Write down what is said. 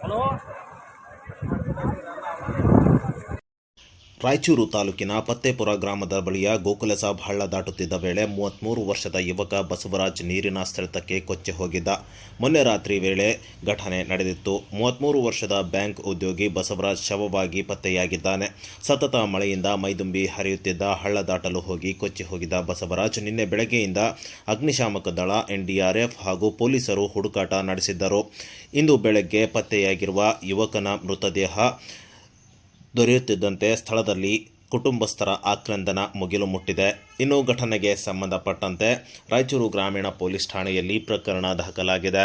哈喽。ರಾಯಚೂರು ತಾಲೂಕಿನ ಪತ್ತೇಪುರ ಗ್ರಾಮದ ಬಳಿಯ ಗೋಕುಲಸಾಬ್ ಹಳ್ಳ ದಾಟುತ್ತಿದ್ದ ವೇಳೆ ಮೂವತ್ತ್ಮೂರು ವರ್ಷದ ಯುವಕ ಬಸವರಾಜ್ ನೀರಿನ ಸೆಳೆತಕ್ಕೆ ಕೊಚ್ಚಿ ಹೋಗಿದ್ದ. ಮೊನ್ನೆ ರಾತ್ರಿ ವೇಳೆ ಘಟನೆ ನಡೆದಿತ್ತು. ಮೂವತ್ತ್ಮೂರು ವರ್ಷದ ಬ್ಯಾಂಕ್ ಉದ್ಯೋಗಿ ಬಸವರಾಜ್ ಶವವಾಗಿ ಪತ್ತೆಯಾಗಿದ್ದಾನೆ. ಸತತ ಮಳೆಯಿಂದ ಮೈದುಂಬಿ ಹರಿಯುತ್ತಿದ್ದ ಹಳ್ಳ ದಾಟಲು ಹೋಗಿ ಕೊಚ್ಚಿ ಹೋಗಿದ್ದ ಬಸವರಾಜ್ ನಿನ್ನೆ ಬೆಳಗ್ಗೆಯಿಂದ ಅಗ್ನಿಶಾಮಕ ದಳ ಎನ್ಡಿಆರ್ಎಫ್ ಹಾಗೂ ಪೊಲೀಸರು ಹುಡುಕಾಟ ನಡೆಸಿದ್ದರು. ಇಂದು ಬೆಳಗ್ಗೆ ಪತ್ತೆಯಾಗಿರುವ ಯುವಕನ ಮೃತದೇಹ ದೊರೆಯುತ್ತಿದ್ದಂತೆ ಸ್ಥಳದಲ್ಲಿ ಕುಟುಂಬಸ್ಥರ ಆಕ್ರಂದನ ಮುಗಿಲು ಮುಟ್ಟಿದೆ. ಇನ್ನು ಘಟನೆಗೆ ಸಂಬಂಧಪಟ್ಟಂತೆ ರಾಯಚೂರು ಗ್ರಾಮೀಣ ಪೊಲೀಸ್ ಠಾಣೆಯಲ್ಲಿ ಪ್ರಕರಣ ದಾಖಲಾಗಿದೆ.